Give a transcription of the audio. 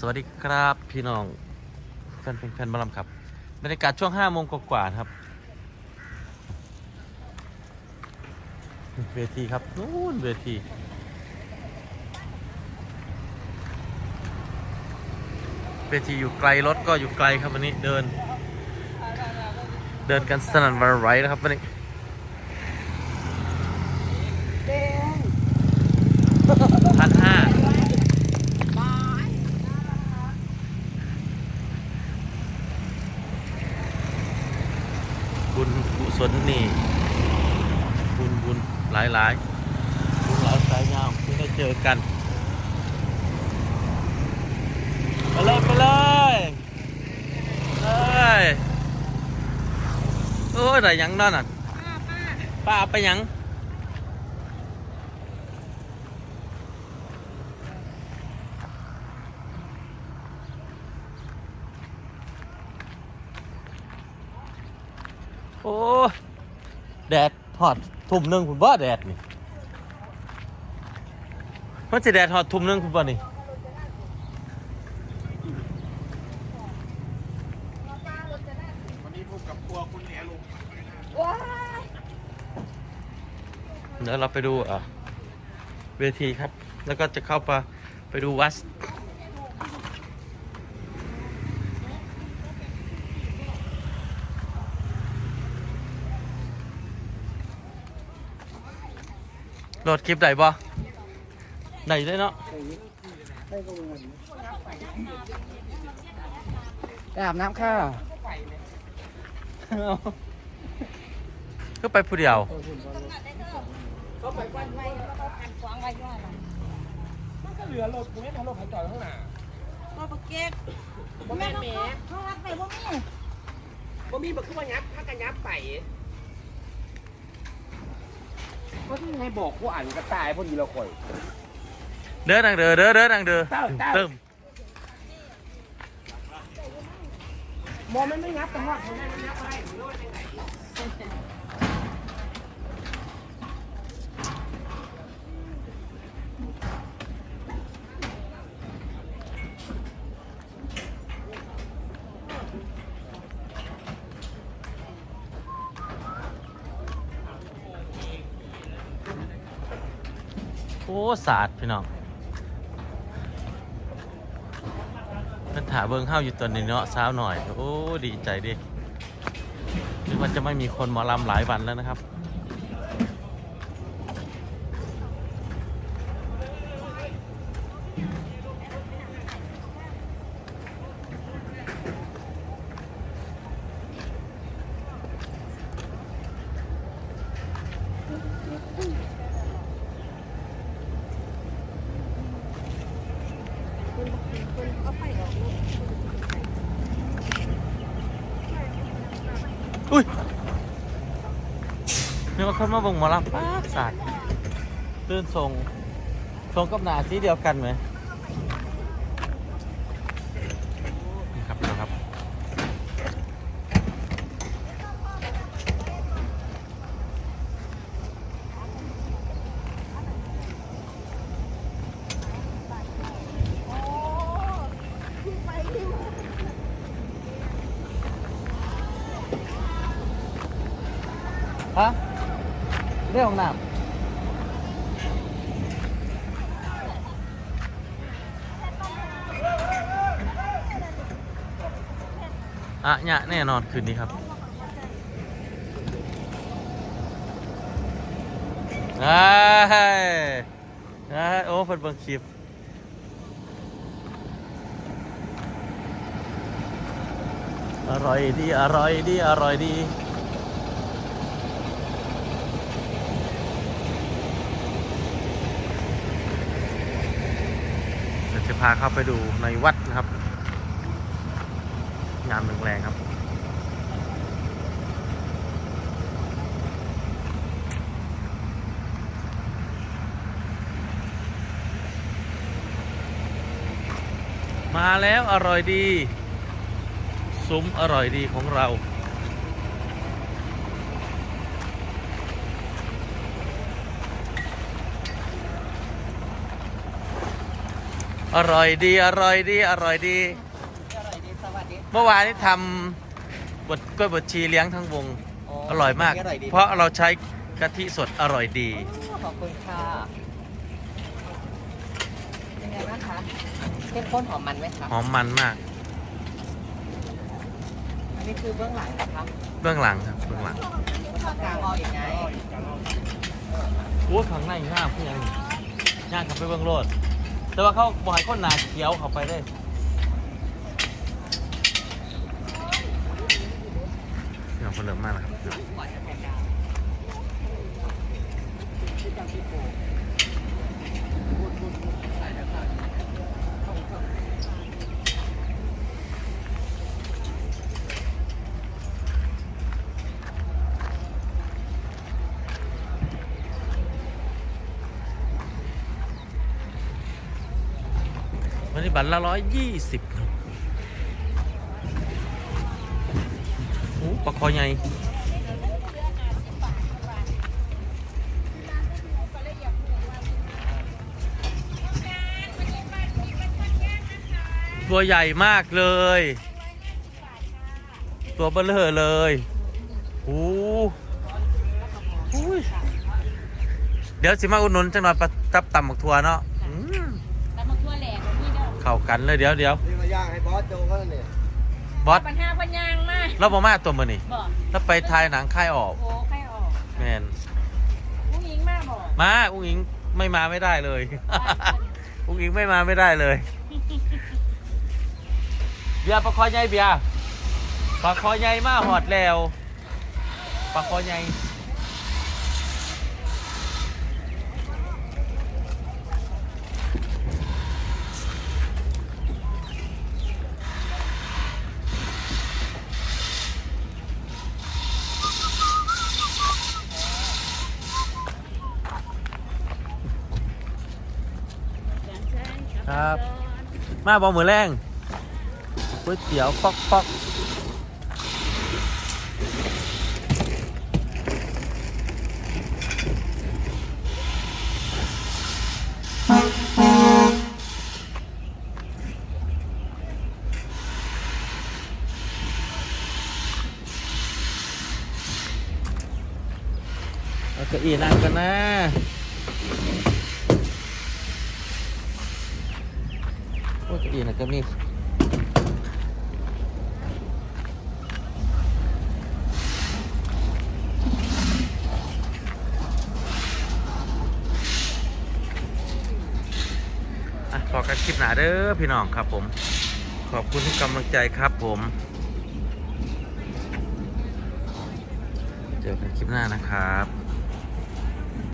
สวัสดีครับพี่น้องแฟนเพลงแฟนบอลลัมครับบรรยากาศช่วง5โมงกว่าๆครับ เวทีครับนู่นเวทีเวทีอยู่ไกลรถก็อยู่ไกลครับวันนี้เดิน เดินกันสนั่นวันไหวนะครับวันนี้ห้า บุ ญกุศลนี่บุญบุญหลายหลายบุญหลายสายยาวที่ได้เจอกันไปเลยไปเลยเอ้ยโอ้ยอะไรยังนั่นอะป้าเอาไปหยัง โอ้ แดดทอดทุ่มหนึ่งคุณบ่แดดนี่มันจะแดดทอดทุ่มหนึ่งคุณบ่นี่วันนี้พบกับครัวคุณแหนลงว้ายเดี๋ยวเราไปดูอะเวทีครับ แล้วก็จะเข้าไปไปดูวัด โหลดคลิปได้บ่ได้ได้เนาะไปอาบน้ำค่ะก็ไปผู้เดียว เขาไปวันไว้แล้วเขาขันขวางไว้ย่อยน่ะมันก็เหลือรถกูไม่ทำรถไฟจอดข้างหน้ามาปะเก็ตบ่แม่นแหม่เขารัดไปบ่มีบ่มีบ่คือว่ายับถ้ากันยับไป ก็ที่ไงบอกกูอ่านกระต่ายพอดีเราคอย เด้อดังเด้อเด้อเด้อดังเด้อเต้าเต้า เติมมองมันไม่ยับแต่ว่ามันไม่ยับอะไรหรือว่ายังไง โอ้ศาสตร์พี่น้องมันถาเบิงเข้าอยู่ตัวนี้เนาะเช้าหน่อย โอ้ ดีใจดินึกว่าจะไม่มีคนหมอลำหลายวันแล้วนะครับ อุ้ยมีคนมาบ่งหมอลำปาดศาสตร์ตื่นทรงทรงกับหนาสีเดียวกันไหมนี่ครับนะครับ ไปที่ ฮะเรื่องของน้ำอะเนี่ยแน่นอนคืนนี้ครับเอ้ยเอ้โอ้เพิ่นเบิ่งคลิปอร่อยดี อร่อยดี อร่อยดี เดี๋ยว จะพาเข้าไปดูในวัดนะครับงานหนึ่งแรงครับ มาแล้วอร่อยดี ซุ้มอร่อยดีของเรา ออร่อยดี อร่อยดี อร่อยดี อร่อยดี สวัสดีเมื่อวานนี้ทำบดกล้วยบดชีเลี้ยงทั้งวง อร่อยมากอร่อยดีเพราะเราใช้กะทิสดอร่อยดี ขอบคุณค่ะยังไงบ้างคะเข้มข้นหอมมันไหมคะหอมมันมาก อันนี้คือเบื้องหลังนะคะเบื้องหลังครับ เบื้องหลังกลางอออีกไงโอ้ข้างในหน้าเพื่อนย่างขับไปเบื้องโลด แต่ว่าเขาบ่อยคนหนาเขียวเข้าไปได้เดี๋ยวคนเริ่มมากแล้วครับ นี้บัตรละร้อยยี่สิบโอ้ปลาคอใหญ่ตัวใหญ่มากเลย ตัวเบลเลอร์เลยโอ้โหเดี๋ยวสิมาอุดหนุนจังหน่อยปลาตับต่ำบักทัวเนาะอืม แล้วมาทั่วแหลกนี่ เด้อเข้ากันเลยเดี๋ยวเดี๋ยวนี่มาย่างให้บอสโจก็เนี่ยบอสปัญหาปัญญางมากเราบอมาตัวมือนี่บอกถ้าไปถ่ายหนังค่ายออกโอ้ใครออกแมนผู้หญิงมากบอกมาอุ้งอิงไม่มาไม่ได้เลย อุ้งอิงไม่มาไม่ได้เลย เบียร์ปลาคอใหญ่เบียร์ปลาคอใหญ่มากหอดแล้วปลาคอใหญ่ ครับ มาบอมือแรงก๋วยเตี๋ยวปอกปอกเอาเก้าอี้นั่งกันนะโอ้ย เก้าอี้นะก็มีอะขอกันคลิปหนาเด้อพี่น้องครับผม ขอบคุณทุกกำลังใจครับผม เจอกันคลิปหน้านะครับ